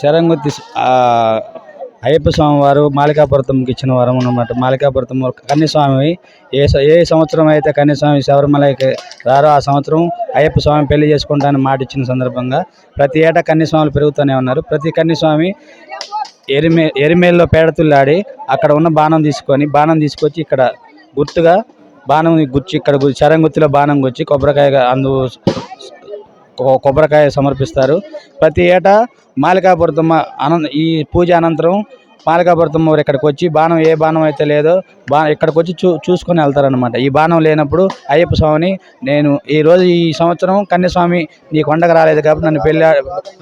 శరంగుత్తి అయ్యప్ప స్వామి వారు మాలికాపురతంకి ఇచ్చిన వరం అన్నమాట. మాలికాపురతం కన్యస్వామి. ఏ ఏ సంవత్సరం అయితే కన్యస్వామి శబరిమలకి రారో ఆ సంవత్సరం అయ్యప్ప స్వామి పెళ్ళి చేసుకుంటానని మాట ఇచ్చిన సందర్భంగా ప్రతి ఏటా కన్యస్వాములు పెరుగుతూనే ఉన్నారు. ప్రతి కన్యస్వామి ఎరిమే ఎరిమేల్లో పేడతుల్లాడి అక్కడ ఉన్న బాణం తీసుకొని బాణం తీసుకొచ్చి ఇక్కడ గుర్తుగా బాణం గుచ్చి ఇక్కడ శరంగుత్తిలో బాణం గుచ్చి కొబ్బరికాయ అందు కొబ్బరికాయ సమర్పిస్తారు. ప్రతి ఏటా మాలికాపురతమ్మ అనంత ఈ పూజ అనంతరం మాలికాపురతమ్మ వారు ఇక్కడికి వచ్చి బాణం ఏ బాణం అయితే లేదో బా ఇక్కడికి వచ్చి చూ చూసుకొని వెళ్తారనమాట ఈ బాణం లేనప్పుడు అయ్యప్ప స్వామిని నేను ఈ రోజు ఈ సంవత్సరం కన్యస్వామి నీ కొండకు రాలేదు కాబట్టి నన్ను పెళ్ళి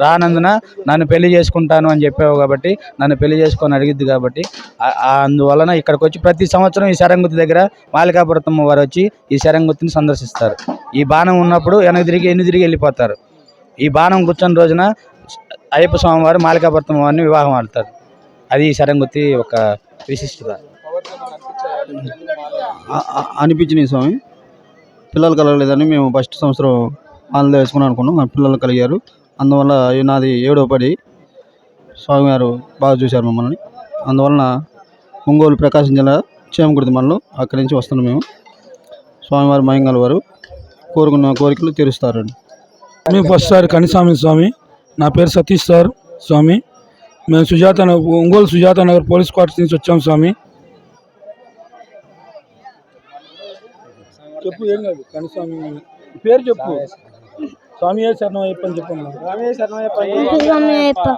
రానందున నన్ను పెళ్ళి చేసుకుంటాను అని చెప్పావు కాబట్టి నన్ను పెళ్ళి చేసుకొని అడిగిద్ది కాబట్టి అందువలన ఇక్కడికి వచ్చి ప్రతి సంవత్సరం ఈ శరంగుతి దగ్గర మాలికాపురతమ్మ వారు వచ్చి ఈ శరంగుతిని సందర్శిస్తారు. ఈ బాణం ఉన్నప్పుడు వెనక తిరిగి ఎన్ని తిరిగి వెళ్ళిపోతారు? ఈ బాణం కూర్చొని రోజున అయ్యప్ప స్వామి వారు మాలికాపురతమ్మ వారిని వివాహం ఆడతారు. అది ఈ శరంగుత్తి ఒక విశిష్టత. అనిపించినాయి స్వామి. పిల్లలు కలగలేదని మేము ఫస్ట్ సంవత్సరం ఆన్లో వేసుకున్నాం అనుకున్నాం మా పిల్లలు కలిగారు. అందువల్ల నాది ఏడో పడి స్వామివారు బాగా చూశారు మమ్మల్ని. అందువలన ఒంగోలు ప్రకాశం జిల్లా చేమకుర్తి మండలం అక్కడి నుంచి వస్తున్నాం మేము. స్వామివారు మయంగల్ వారు కోరుకున్న కోరికలు తీరుస్తారండి మేము ఫస్ట్ సార్ కనిస్వామి స్వామి. నా పేరు సతీష్ సార్ స్వామి. మేము సుజాత నగర్ ఒంగోలు సుజాత నగర్ పోలీస్ క్వార్టర్స్ నుంచి వచ్చాం స్వామి. చెప్పు ఏం కాదు. కనిస్వామి పేరు చెప్పు. స్వామి ఏ శరణం అయ్యప్ప అని చెప్పమ్మా స్వామి అయ్యప్ప